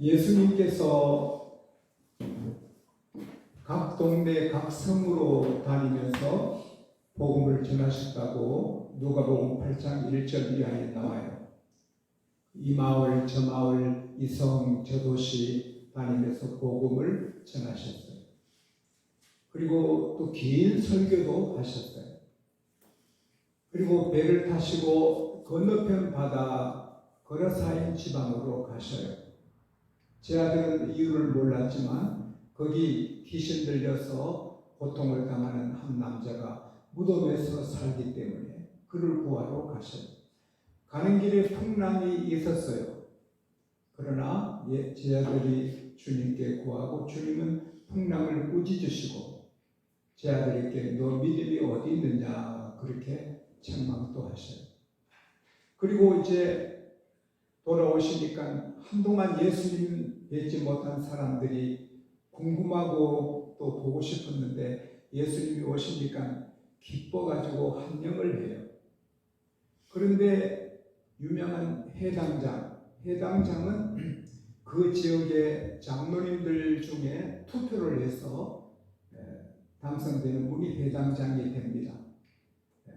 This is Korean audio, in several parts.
예수님께서 각 동네 각 성으로 다니면서 복음을 전하셨다고 누가복음 8장 1절 이하에 나와요. 이 마을 저 마을 이 성 저 도시 다니면서 복음을 전하셨어요. 그리고 또 긴 설교도 하셨어요. 그리고 배를 타시고 건너편 바다 거라사인 지방으로 가셔요. 제 아들은 이유를 몰랐지만 거기 귀신 들려서 고통을 당하는 한 남자가 무덤에서 살기 때문에 그를 구하러 가셔요. 가는 길에 풍랑이 있었어요. 그러나 예, 제 아들이 주님께 구하고 주님은 풍랑을 꾸짖으시고 제 아들에게 너 믿음이 어디 있느냐 그렇게 책망도 하셔요. 그리고 이제 돌아오시니까 한동안 예수님 뵙지 못한 사람들이 궁금하고 또 보고 싶었는데 예수님이 오시니까 기뻐가지고 환영을 해요. 그런데 유명한 해당장, 해당장은 그 지역의 장로님들 중에 투표를 해서 에, 당선되는 분이 해당장이 됩니다. 에,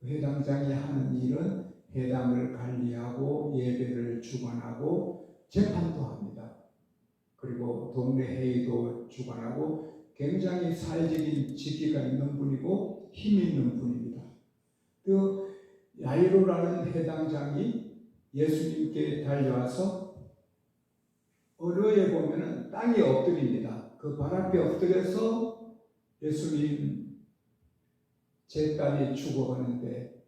그 해당장이 하는 일은 회당을 관리하고 예배를 주관하고 재판도 합니 동네 회의도 주관하고 굉장히 사회적인 직위가 있는 분이고 힘 있는 분입니다. 그 야이로라는 해당장이 예수님께 달려와서 어려에 보면은 땅에 엎드립니다. 그발 앞에 엎드려서 예수님 제 딸이 죽어가는데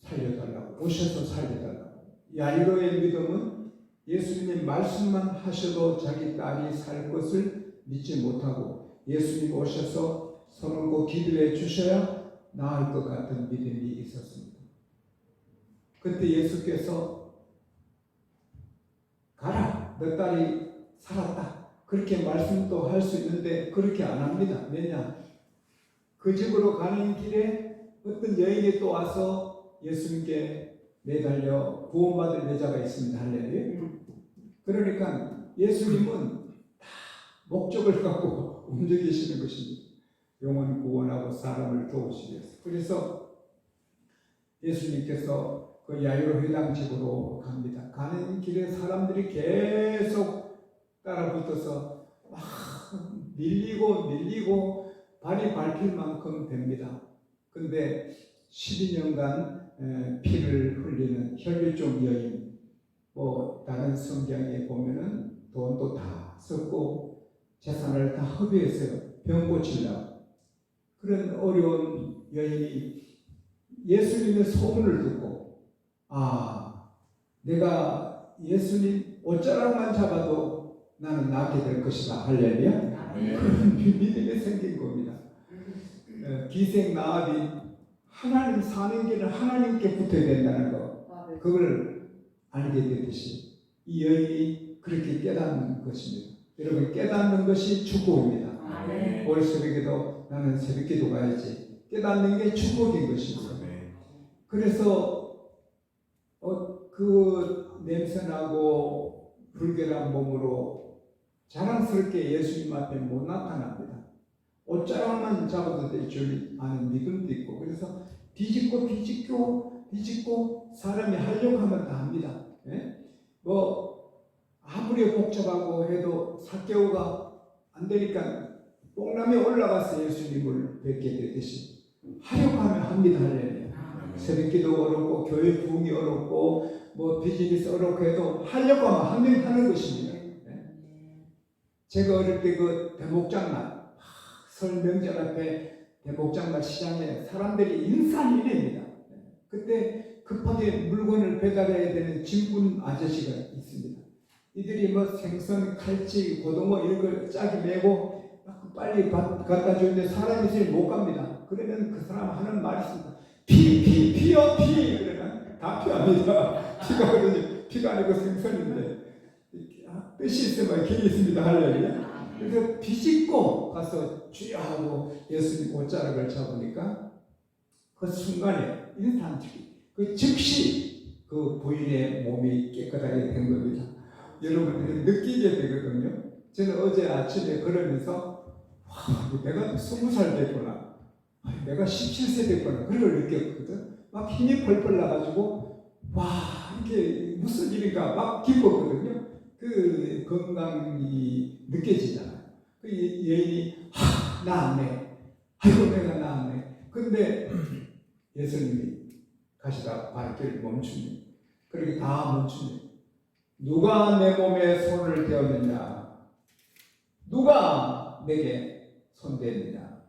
살려달라고 오셔서 살려달라고 야이로의 믿음은 예수님의 말씀만 하셔도 자기 딸이 살 것을 믿지 못하고 예수님 오셔서 손을 기도해 주셔야 나을 것 같은 믿음이 있었습니다. 그때 예수께서 가라 너 딸이 살았다 그렇게 말씀도 할 수 있는데 그렇게 안 합니다. 왜냐 그 집으로 가는 길에 어떤 여인이 또 와서 예수님께 매달려 구원받을 여자가 있습니다. 할렐루야. 그러니까 예수님은 다 목적을 갖고 움직이시는 것입니다. 영혼 구원하고 사람을 도우시기 위해서. 그래서 예수님께서 그 야이로 회당 집으로 갑니다. 가는 길에 사람들이 계속 따라붙어서 막 밀리고 밀리고 발이 밟힐 만큼 됩니다. 근데 12년간 피를 흘리는 혈류종 여인, 뭐 다른 성경에 보면은 돈도 다 썼고 재산을 다 허비했어요. 병 고치려고. 그런 어려운 여인이 예수님의 소문을 듣고 아 내가 예수님 옷자락만 잡아도 나는 낫게 될 것이다. 할렐루야. 그런 믿음이 생긴 겁니다. 어, 기생 나합이 하나님 사는 길은 하나님께 붙어야 된다는 거. 그걸 알게 되듯이 이 여인이 그렇게 깨닫는 것입니다 여러분 깨닫는 것이 축복입니다 아멘. 올 새벽에도 나는 새벽기도 가야지 깨닫는 게 축복인 것이죠 그래서 어, 그 냄새나고 불결한 몸으로 자랑스럽게 예수님 앞에 못 나타납니다. 옷자락만 잡아도 될 줄 아는 믿음도 있고 그래서 뒤집고 뒤집고 뒤집고 사람이 하려고 하면 다 합니다. 예? 뭐 아무리 복잡하고 해도 사개오가 안 되니까 뽕남에 올라가서 예수님을 뵙게 되듯이 하려고 하면 합니다. 할렐루야. 새벽기도 어렵고 교회 부흥이 어렵고 뭐 비즈니스 어렵고 해도 하려고 하면 하면 하는 것입니다. 네. 제가 어릴 때 그 대목장날 하, 설 명절 앞에 대목장날 시장에 사람들이 인산인해입니다. 네. 그때 급하게 물건을 배달해야 되는 진군 아저씨가 있습니다. 이들이 뭐 생선, 칼치, 고등어 이런 걸 짜게 메고 빨리 받- 갖다 주는데 사람이 있으면 못 갑니다. 그러면 그 사람 하는 말이 있습니다. 피, 피, 피어, 피! 그러면 다 피합니다. 피가 그러니 피가 아니고 생선인데 아, 뜻이 있으면 길이 있습니다. 할렐루야. 그래서 비집고 가서 주여 하고 예수님 옷자락을 잡으니까 그 순간에 인스턴트리 그 즉시 그 부인의 몸이 깨끗하게 된 겁니다. 여러분들이 느끼게 되거든요. 저는 어제 아침에 걸으면서 와, 내가 스무 살 됐구나. 아, 내가 17세 됐구나. 그런 걸 느꼈거든. 막 힘이 펄펄 나가지고 와 이게 무슨 일인가 막 기뻤거든요. 그 건강이 느껴지잖아요. 그 예- 여인이 하 나았네. 아이고 내가 나았네. 근데 예수님이 가시다 발길을 멈춥니다. 그렇게 다 멈춥니다. 누가 내 몸에 손을 대었느냐? 누가 내게 손댔느냐?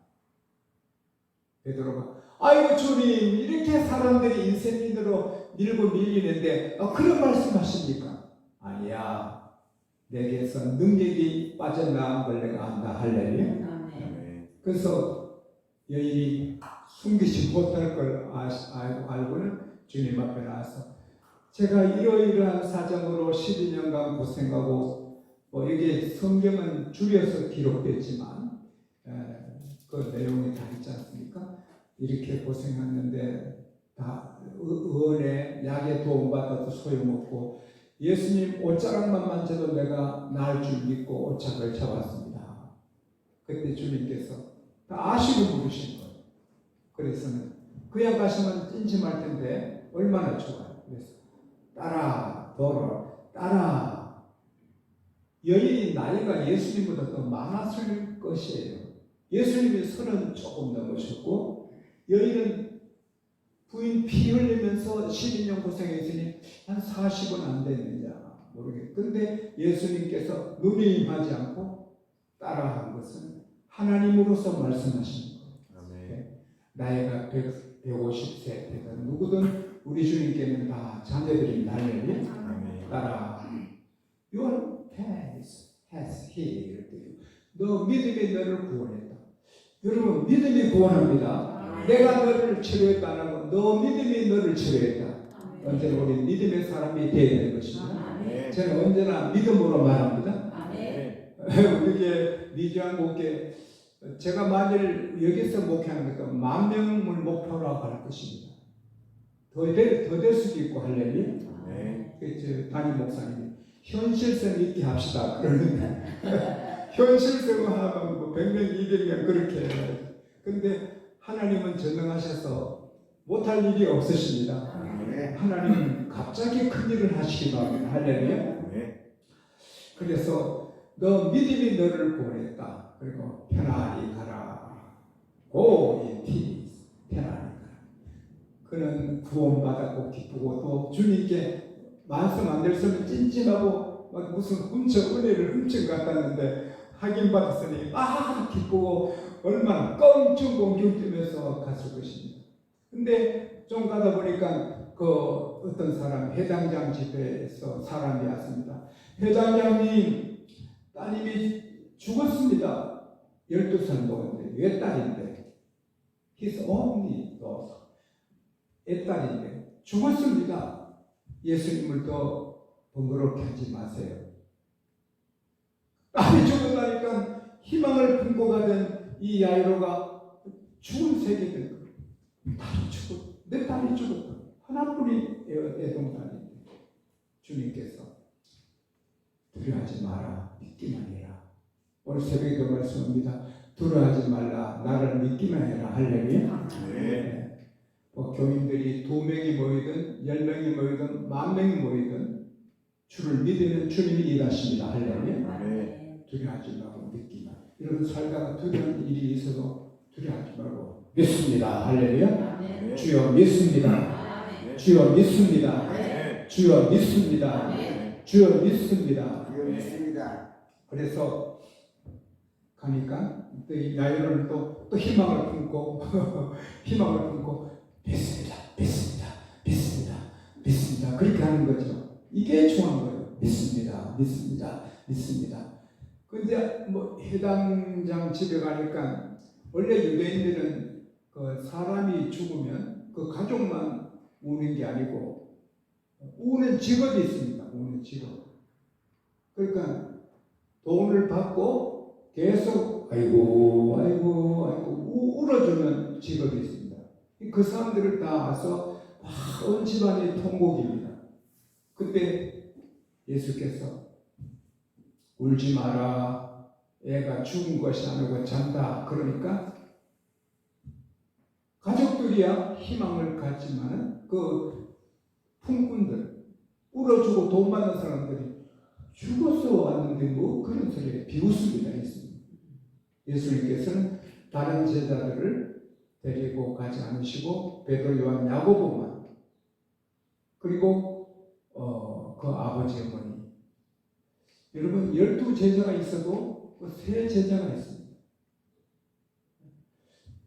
베드로가 아이고 주님 이렇게 사람들이 인생민으로 밀고 밀리는데 어, 그런 말씀하십니까? 아니야 내게서 능력이 빠져나간 걸 내가 안다 할렐루야. 그래서 여인이 숨기지 못할 걸 아- 알고, 알고 는 주님 앞에 나와서 제가 이러이러한 사정으로 12년간 고생하고 뭐 이게 성경은 줄여서 기록됐지만 에, 그 내용이 다 있지 않습니까? 이렇게 고생했는데 다 의- 의원의 약에 도움받아도 소용없고 예수님 옷자락만 만져도 내가 나을 줄 믿고 옷자락을 잡았습니다. 그때 주님께서 다 아시고 부르신 거예요. 그래서는 그냥 가시면 찜찜할 텐데 얼마나 좋아요. 그래서 따라 돌아 따라 여인이 나이가 예수님보다 더 많았을 것이에요. 예수님이 서른 조금 넘으셨고 여인은 부인 피 흘리면서 12년 고생했으니 한 40은 안 됐느냐 모르겠. 근데 예수님께서 눈이 임하지 않고 따라한 것은 하나님으로서 말씀하신 거예요. 아멘. 나이가 100, 150세 되든 누구든 우리 주님께는 다 자녀들이 아멘. 따라 Your faith has healed you. 너 믿음이 너를 구원했다. 여러분 믿음이 구원합니다. 내가 너를 치료했다는 건너 믿음이 너를 치료했다. 언제나 우리 믿음의 사람이 되어야 되는 것입니다. 아멘. 저는 언제나 믿음으로 말합니다. 아멘. 우리의 미주한 목회 제가 만일 여기서 목회하는 것도 만 명을 목표로 할 것입니다. 더될 될 수도 있고 할래니 아멘. 그 담임 목사님 현실성 있게 합시다 그러는데 현실성하면 뭐 100명 200명 그렇게 해요. 근데 하나님은 전능하셔서 못할 일이 없으십니다. 아멘. 하나님은 갑자기 큰 일을 하시기 바랍니다. 할렐루야. 아멘. 그래서 너 믿음이 너를 구원했다. 그리고 편안히 가라. Go in peace. 편안히 가라. 그는 구원받았고 기쁘고 또 주님께 말씀 안 들으면 찜찜하고 막 무슨 훔쳐 은혜를 훔친 것 같았는데 확인 받았으니 아 기쁘고 얼마나 껑충껑충 뛰면서 갔을 것입니다. 근데 좀 가다 보니까 그 어떤 사람 회장장 집에서 사람이 왔습니다. 회장장님 따님이 죽었습니다. 12살 먹었는데 외딸인데 His only daughter 애딸인데 죽었습니다. 예수님을 더 번거롭게 하지 마세요. 딸이 죽었다니까 희망을 품고 가던 이 야이로가 죽은 세계 될 거예요. 딸이 죽었, 내 딸이 죽었다. 하나뿐인 애- 애동산인데 주님께서 두려워하지 마라. 믿기만 해라. 오늘 새벽에도 말씀합니다. 두려워하지 말라. 나를 믿기만 해라. 할렐루야. 아멘. 네. 뭐 교인들이 두 명이 모이든 열 명이 모이든 만 명이 모이든 주를 믿으면 주님이 일하십니다. 할렐루야. 아멘. 두려워하지 말고 믿기만. 여러분 살다가 두려운 일이 있어도 두려워하지 말고 믿습니다. 할렐루야. 아멘. 주여 믿습니다. 주여 믿습니다. 아멘. 주여 믿습니다. 아멘. 주여 믿습니다. 그렇습니다. 그래서 가니까 또 야이로는 또, 또 희망을 품고 희망을 품고 믿습니다. 믿습니다. 믿습니다. 믿습니다. 그렇게 하는 거죠. 이게 중요한 거예요. 믿습니다. 믿습니다. 믿습니다. 근데 뭐 해당장 집에 가니까 원래 유대인들은 그 사람이 죽으면 그 가족만 우는 게 아니고 우는 직업이 있습니다. 직업. 그러니까 돈을 받고 계속 아이고 아이고 아이고 우- 울어주는 직업이 있습니다. 그 사람들을 다 와서 온 집안이 통곡입니다. 그때 예수께서 울지 마라. 애가 죽은 것이 아니고 잔다. 그러니까 가족들이야 희망을 갖지만은 그 품꾼들 울어주고 돈 받는 사람들이 죽어서 왔는데 뭐 그런 소리에 비웃습니다. 예수님. 예수님께서는 다른 제자들을 데리고 가지 않으시고 베드로 요한 야고보만 그리고 어, 그 아버지 어머니 여러분 열두 제자가 있어도 그세 제자가 있습니다.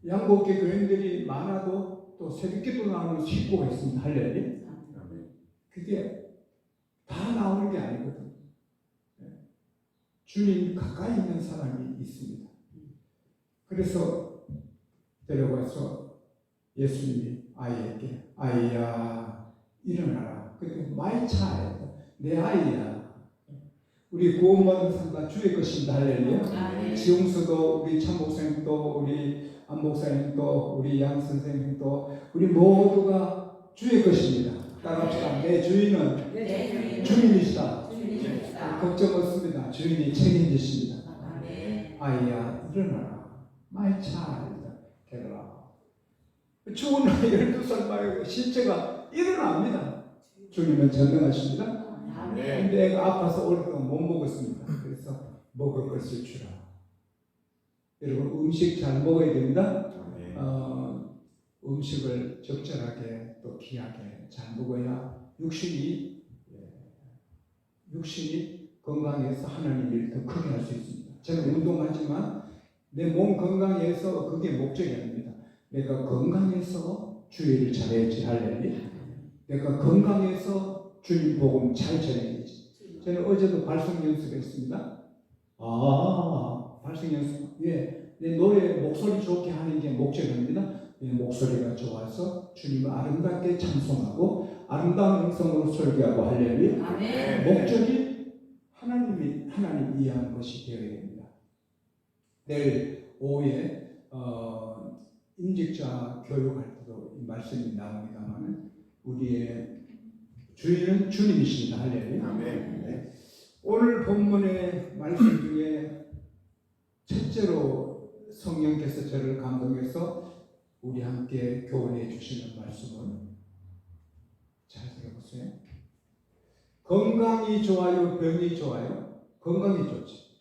양복계 교인들이 많아도 또 새벽기도 나오는 식구가 있습니다. 할렐루야. 그게 다 나오는 게 아니거든. 요 주님 가까이 있는 사람이 있습니다. 그래서 데려가서 예수님이 아이에게 아이야 일어나라. 근데 마이 차예요. 내 아이야. 우리 구원받은 사람 주의 것입니다. 할렐루야. 아멘. 지용수도 우리 참 목사님도 우리 안 목사님도 우리 양 선생님도 우리 모두가 주의 것입니다. 따라합시다. 내 주인은 내 주인 주님이시다. 주님이시다. 걱정 없습니다. 주인이 책임지십니다. 아이야 일어나라. 마이 차일다. 게더라. 추운 날 12살 말고 실제가 일어납니다. 주님은 전능하십니다. 근데 애가 아파서 오랫동안 못 먹었습니다. 그래서 먹을 것을 주라. 여러분 음식 잘 먹어야 됩니다. 어, 음식을 적절하게 또 귀하게 잘 먹어야 육신이 예, 육신이 건강해서 하나님 일을 더 크게 할 수 있습니다. 저는 운동하지만 내 몸 건강해서 그게 목적이 아닙니다. 내가 건강해서 주의를 잘해야지 할래니 내가 건강해서 주님 복음 잘 전해야지. 저는 어제도 발성 연습했습니다. 아, 발성 연습. 예, 내 노래 목소리 좋게 하는 게 목적입니다. 내 목소리가 좋아서 주님을 아름답게 찬송하고 아름다운 음성으로 설교하고 아멘. 목적이 하나님이 하나님 이해하는 것이 되어야 됩니다. 내일 오후에 어, 임직자 교육할 때도 이 말씀이 나옵니다만 우리의 주인은 주님이십니다. 할렐루야. 아멘. 네. 오늘 본문의 말씀 중에 첫째로 성령께서 저를 감동해서 우리 함께 교훈해 주시는 말씀은 잘 들어보세요. 건강이 좋아요, 병이 좋아요? 건강이 좋지.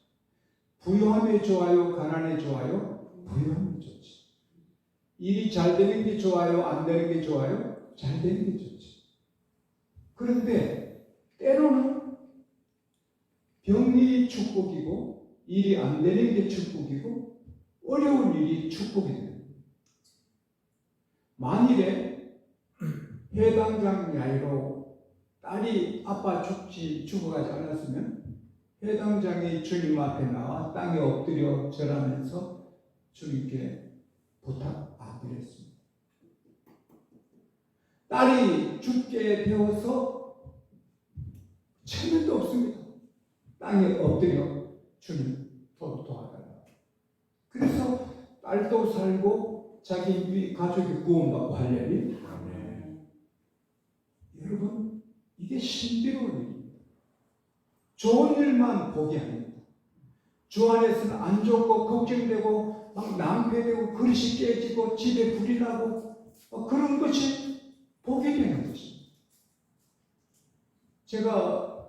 부유함이 좋아요, 가난이 좋아요? 부유함이 좋지. 일이 잘 되는 게 좋아요, 안 되는 게 좋아요? 잘 되는 게 좋지. 그런데 때로는 병이 축복이고 일이 안 되는 게 축복이고 어려운 일이 축복이 됩니다. 만일에 해당장 야이로 딸이 아빠 죽지 죽어가지 않았으면 해당장이 주님 앞에 나와 땅에 엎드려 절하면서 주님께 부탁 안 드렸습니다. 딸이 죽게 되어서 체면도 없습니다. 땅에 엎드려 주님 도- 도와달라. 그래서 딸도 살고 자기 가족이 구원받고 할려니 여러분 이게 신비로운 일입니다. 좋은 일만 복이 아닙니다. 주 안에서는 안 좋고 걱정되고 막 낭패되고 그릇이 깨지고 집에 불이 나고 어, 그런 것이 복이 되는 것입니다. 제가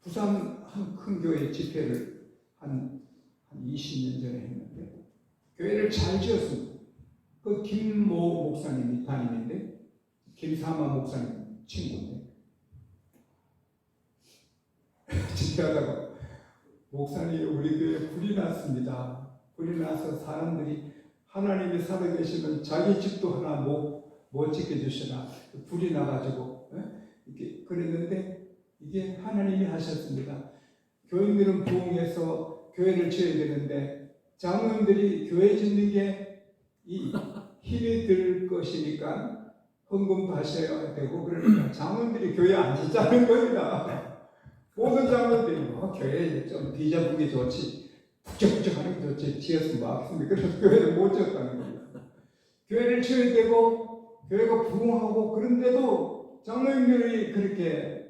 부산 한 큰 교회 집회를 한, 한 20년 전에 했는데 교회를 잘 지었습니다. 그 김모 목사님이 담임인데 김사마 목사님 친구인데 집회하다가 목사님 우리 교회에 불이 났습니다. 불이 나서 사람들이 하나님이 살아계시면 자기 집도 하나 못, 못 지켜주시나 불이 나가지고 예? 이렇게 그랬는데 이게 하나님이 하셨습니다. 교인들은 부흥해서 교회를 지어야 되는데 장로님들이 교회 짓는 게 이 힘이 들 것이니까 헌금도 하셔야 되고 그러니까 장로님들이 교회 안 짓자는 겁니다. 모든 장로님들이 뭐 교회 좀게 좋지 북적북적 하는 게 좋지 지었으면 뭐 하겠습니까? 그래서 교회를 못 지었다는 겁니다. 교회를 지어야 되고 교회가 부흥하고 그런데도 장로님들이 그렇게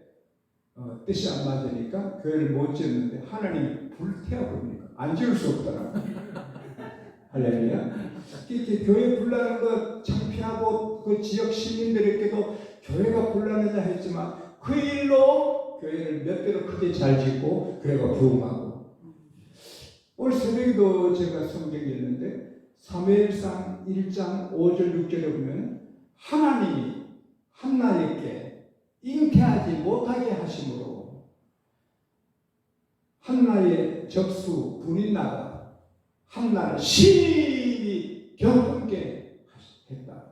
어, 뜻이 안 맞으니까 교회를 못 지었는데 하나님이 불태워버리니까 안 지을 수 없더라고. 할렐루야. 이렇게 교회 불나는 거 창피하고 그 지역 시민들에게도 교회가 불나느냐 했지만 그 일로 교회를 몇 배로 크게 잘 짓고 교회가 부흥하고. 오늘 새벽에도 제가 성경에 있는데 사무엘상 1장 5절 6절에 보면 하나님이 한나에게 잉태하지 못하게 하심으로 한나의 적수 분인나가 한나를 심 히 겪게 했다.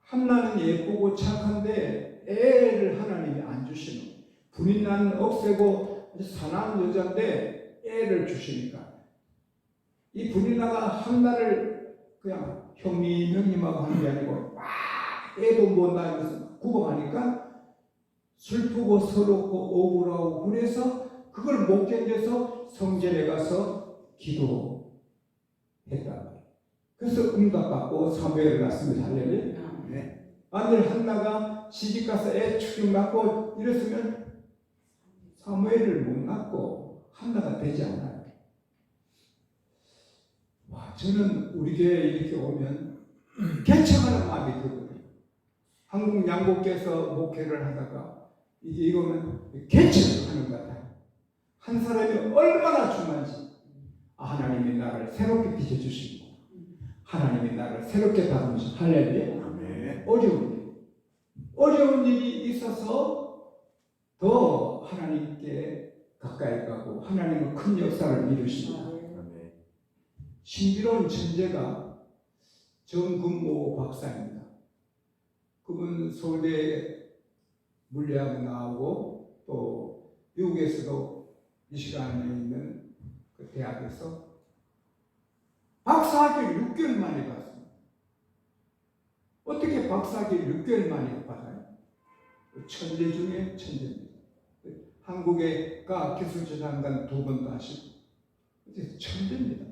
한나는 예쁘고 착한데 애를 하나님이 안 주시는 분인나는 억세고 사나운 여자인데 애를 주시니까 이 분인나가 한나를 그냥 형님 형님하고 하는 게 아니고 막 애도 못 낳으면서 구박하니까 슬프고 서럽고 억울하고 그래서 그걸 못 견뎌서 성전에 가서 말이에요. 그래서 응답받고 사무엘을 낳습니다. 할렐루야. 네. 아들 한나가 시집가서 애 축육 낳고 이랬으면 사무엘을 못 낳고 한나가 되지 않아요. 와, 저는 우리 교회에 이렇게 오면 개척하는 마음이 들거든요. 한국 양곡께서 목회를 하다가 이게 이거는 개척하는 것 같아요. 한 사람이 얼마나 중요한지 아, 하나님이 나를 새롭게 빚어주시고 하나님이 나를 새롭게 다루시고 할렐루야. 네. 어려운 일. 어려운 일이 있어서 더 하나님께 가까이 가고 하나님은 큰 역사를 이루십니다. 네. 신비로운 천재가 정근모 박사입니다. 그분 서울대 물리학 나오고 또 미국에서도 미시간에 있는 그 대학에서 박사학위를 6개월 만에 받습니다. 어떻게 박사학위를 6개월 만에 받아요? 천재 중에 천재입니다. 한국의 과학기술재단관 두 번도 하시고 천재입니다.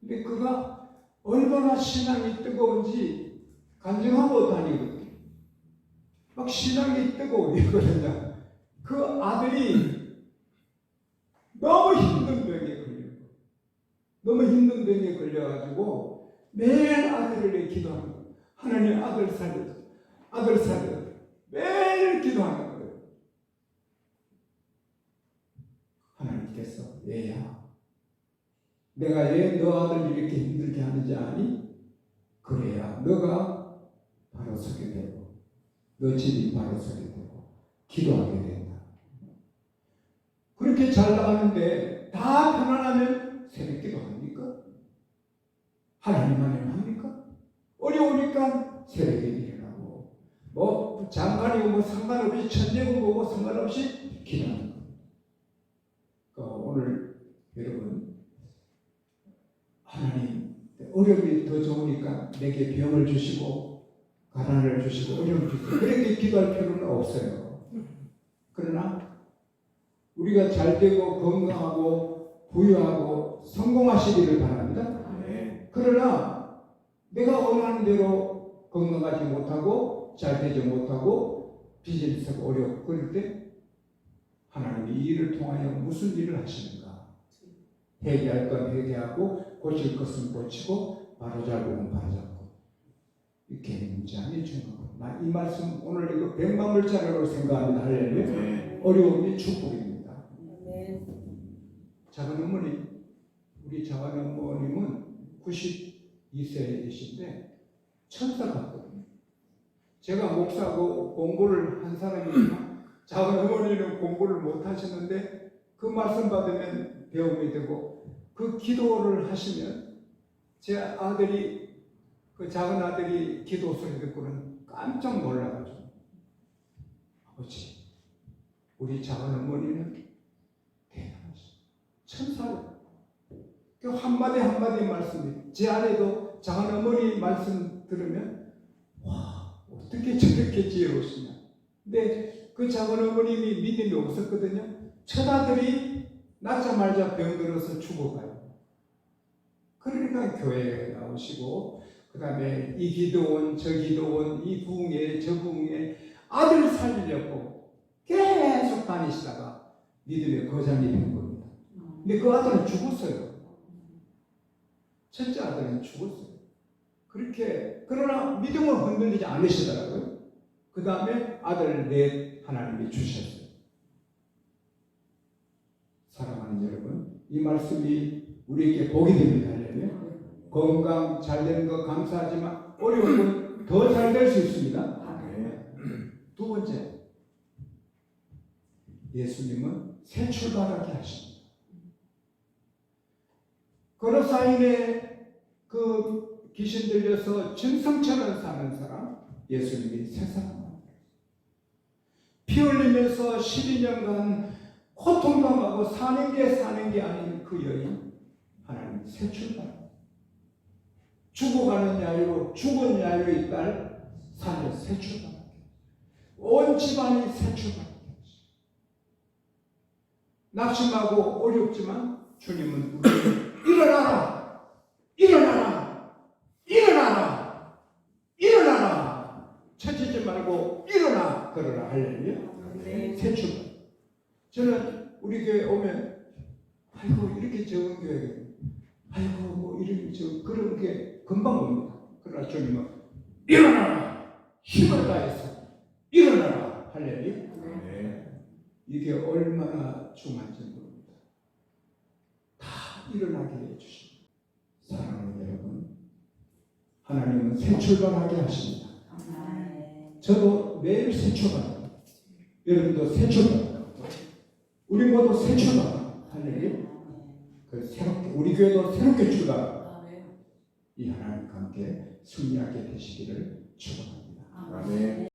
근데 그가 얼마나 신앙이 뜨거운지 간증하고 다니거든요. 막 신앙이 뜨거워 이거든요. 그 아들이 너무 힘든. 너무 힘든 병에 걸려가지고 매일 아들을 기도하는 거예요. 하나님 아들 살려, 아들 살려. 매일 기도하는 거예요. 하나님께서 얘야, 내가 왜 너 아들 이렇게 힘들게 하는지 아니? 그래야 너가 바로 서게 되고 너 집이 바로 서게 되고 기도하게 된다. 그렇게 잘 나가는데 다 편안하면 새벽 기도 합니까? 하나님 안에는 합니까? 어려우니까 새벽에 일어나고 뭐 장관이고 뭐 상관없이 천재고 뭐고 상관없이 기도하는 거. 그러니까 오늘 여러분 하나님 어려움이 더 좋으니까 내게 병을 주시고 가난을 주시고 어려움을 주시고 그렇게 기도할 필요는 없어요. 그러나 우리가 잘 되고 건강하고 부유하고 성공하시기를 바랍니다. 네. 그러나 내가 원하는 대로 건강하지 못하고 잘 되지 못하고 비즈니스가 어렵고 그럴 때 하나님이 이 일을 통하여 무슨 일을 하시는가 회개할 건 회개하고 고칠 것은 고치고 바로잡으면 바로잡고 이렇게 문장이 중요하고 나이 말씀 오늘 이거 백만불자라고 생각합니다 할렐루야 네. 어려움이 축복입니다 네. 작은 어머니, 우리 작은 어머님은 92세이신데 천사 같거든요. 제가 목사고 공부를 한 사람이지만 작은 어머니는 공부를 못 하셨는데 그 말씀 받으면 배움이 되고 그 기도를 하시면 제 아들이 그 작은 아들이 기도 소리 듣고는 깜짝 놀라가지고 아버지 우리 작은 어머니는 천사로. 그 한마디 한마디 말씀이 제 아내도 작은 어머니 말씀 들으면 와 어떻게 저렇게 지혜로우시냐. 근데 그 작은 어머님이 믿음이 없었거든요. 첫 아들이 낳자마자 병들어서 죽어가요. 그러니까 교회에 나오시고 그 다음에 이 기도원 저 기도원 이 부흥회 저 부흥회 아들 살리려고 계속 다니시다가 믿음의 거장이 된 겁니다. 근데 그 아들은 죽었어요. 첫째 아들은 죽었어요. 그렇게 그러나 믿음을 흔들리지 않으시더라고요. 그 다음에 아들 넷 하나님이 주셨어요. 사랑하는 여러분, 이 말씀이 우리에게 복이 됩니다. 할렐루야. 건강 잘 되는 거 감사하지만 어려운 건 더 잘 될 수 있습니다. 두 번째, 예수님은 새 출발하게 하십니다. 거로사인의 그 귀신 들려서 증상처럼 사는 사람, 예수님이 새 사람. 피 흘리면서 12년간 고통당하고 사는 게 사는 게 아닌 그 여인, 하나님 새 출발. 죽어가는 야유로 죽은 야유의 딸 살려 새 출발. 온 집안이 새 출발. 낙심하고 어렵지만 주님은 우리를 일어나라, 일어나라, 일어나라, 일어나라. 처지지 말고 일어나. 그러라. 할렐루야. 새 출발. 저는 우리 교회 오면 아이고 이렇게 적은 교회. 아이고 뭐 이런 저 그런 게 금방 옵니다. 그러나 주님은 일어나라. 힘을 다해서 일어나라. 할렐루야. 이게 얼마나 중요한지 모릅니다. 다 일어나게 해주십니다. 사랑하는 여러분, 하나님은 새 출발하게 하십니다. 저도 매일 새 출발합니다. 여러분도 새 출발. 우리 모두 새 출발. 할렐루야. 그 새롭게 우리 교회도 새롭게 출발. 이 하나님과 함께 승리하게 되시기를 축원합니다. 아멘.